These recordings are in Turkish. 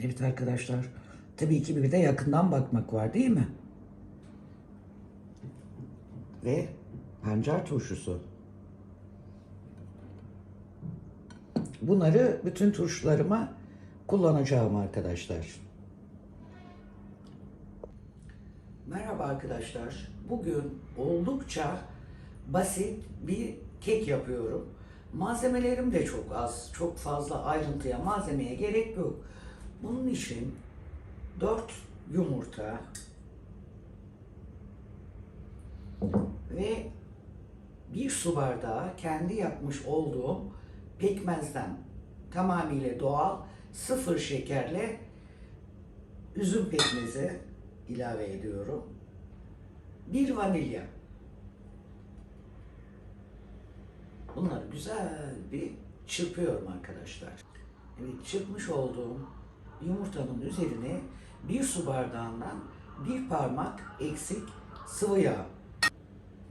Evet arkadaşlar. Tabii ki bir de yakından bakmak var değil mi? Ve pancar turşusu. Bunları bütün turşularıma kullanacağım arkadaşlar. Merhaba arkadaşlar. Bugün oldukça basit bir kek yapıyorum. Malzemelerim de çok az. Çok fazla ayrıntıya, malzemeye gerek yok. Bunun için 4 yumurta ve bir su bardağı kendi yapmış olduğum pekmezden tamamıyla doğal sıfır şekerle üzüm pekmezi ilave ediyorum. Bir vanilya. Bunları güzel bir çırpıyorum arkadaşlar. Evet, çırpmış olduğum yumurtanın üzerine bir su bardağından bir parmak eksik sıvı yağ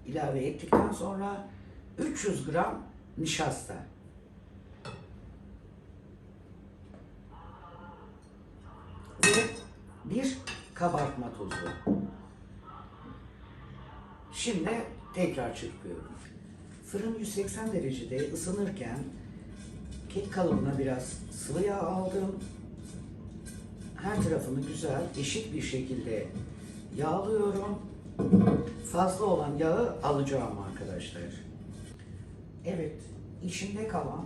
ilave ettikten sonra 300 gram nişasta. Ve bir kabartma tozu. Şimdi tekrar çırpıyorum. Fırın 180 derecede ısınırken kek kalıbına biraz sıvı yağ aldım. Her tarafını güzel, eşit bir şekilde yağlıyorum. Fazla olan yağı alacağım arkadaşlar. Evet, içinde kalan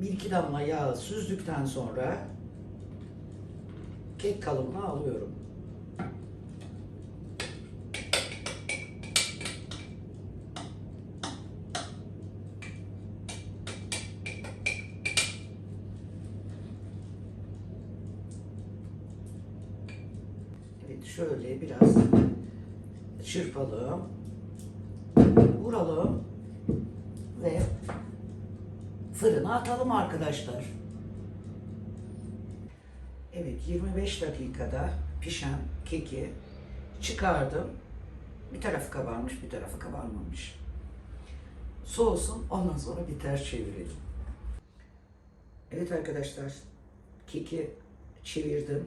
bir iki damla yağı süzdükten sonra kek kalıbına alıyorum. Şöyle biraz çırpalım. Vuralım. Ve fırına atalım arkadaşlar. Evet 25 dakikada pişen keki çıkardım. Bir tarafı kabarmış, bir tarafı kabarmamış. Soğusun, ondan sonra bir ters çevirelim. Evet arkadaşlar, keki çevirdim.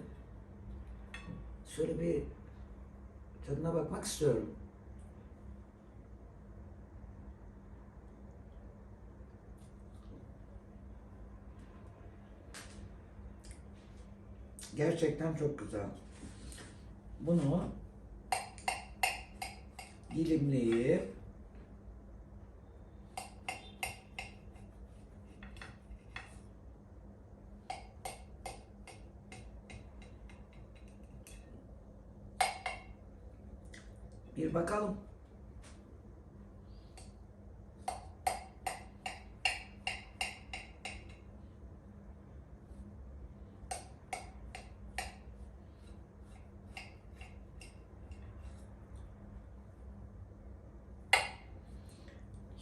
Şöyle bir tadına bakmak istiyorum. Gerçekten çok güzel. Bunu dilimleyip bir bakalım.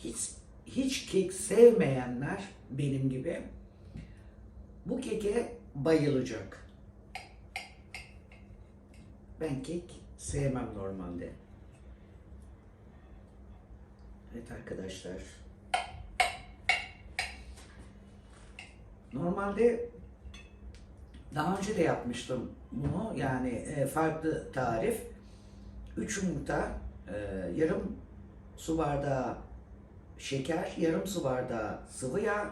hiç hiç kek sevmeyenler benim gibi bu keke bayılacak. Ben kek sevmem normalde. Evet arkadaşlar. Normalde daha önce de yapmıştım bunu. Yani e, farklı tarif. 3 yumurta, e, yarım su bardağı şeker, yarım su bardağı sıvı yağ,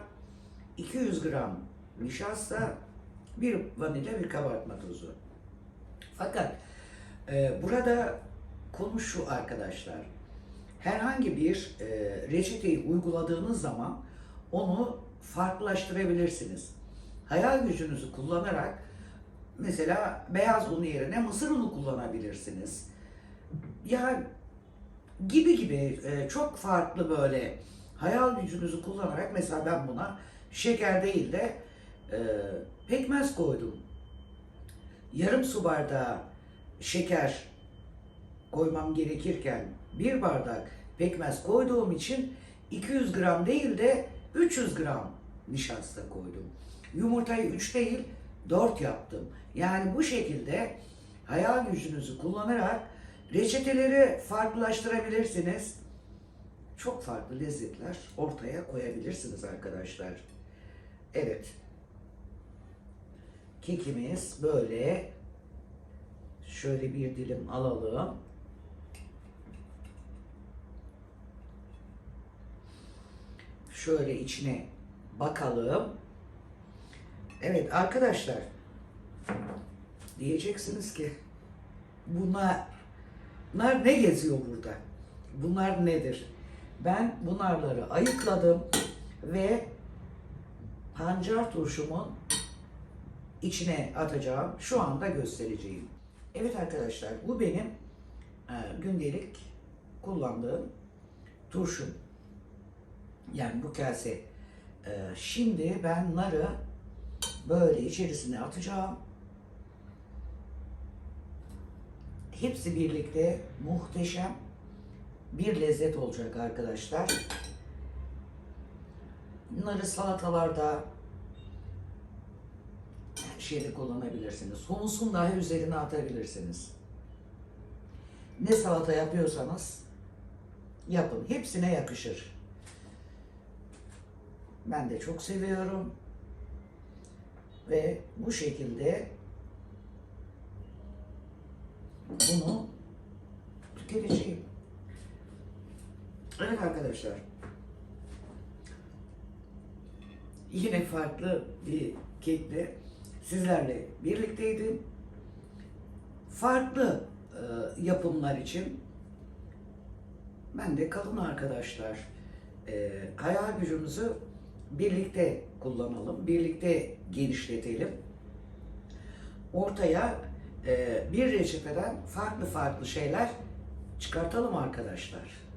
200 gram nişasta, bir vanilya, bir kabartma tozu. Fakat e, burada konu şu arkadaşlar. Herhangi bir e, reçeteyi uyguladığınız zaman onu farklılaştırabilirsiniz. Hayal gücünüzü kullanarak mesela beyaz un yerine mısır unu kullanabilirsiniz. Ya gibi gibi e, çok farklı böyle hayal gücünüzü kullanarak mesela ben buna şeker değil de e, pekmez koydum. Yarım su bardağı şeker koymam gerekirken bir bardak pekmez koyduğum için 200 gram değil de 300 gram nişasta koydum. Yumurtayı 3 değil 4 yaptım. Yani bu şekilde hayal gücünüzü kullanarak reçeteleri farklılaştırabilirsiniz. Çok farklı lezzetler ortaya koyabilirsiniz arkadaşlar. Evet. kekimiz böyle şöyle bir dilim alalım. Şöyle içine bakalım. Evet arkadaşlar diyeceksiniz ki bunlar, bunlar ne geziyor burada? Bunlar nedir? Ben bunarları ayıkladım ve pancar turşumun içine atacağım. Şu anda göstereceğim. Evet arkadaşlar bu benim e, gündelik kullandığım turşum. Yani bu kase. E, şimdi ben narı böyle içerisine atacağım. Hepsi birlikte muhteşem bir lezzet olacak arkadaşlar. Bunları salatalarda her şeyde kullanabilirsiniz. Humusun dahi üzerine atabilirsiniz. Ne salata yapıyorsanız yapın. Hepsine yakışır. Ben de çok seviyorum. Ve bu şekilde bunu tüketeceğim. Evet arkadaşlar. Yine farklı bir kekle sizlerle birlikteydim. Farklı e, yapımlar için ben de kalın arkadaşlar. E, hayal gücümüzü birlikte kullanalım, birlikte genişletelim. Ortaya e, bir reçeteden farklı farklı şeyler çıkartalım arkadaşlar.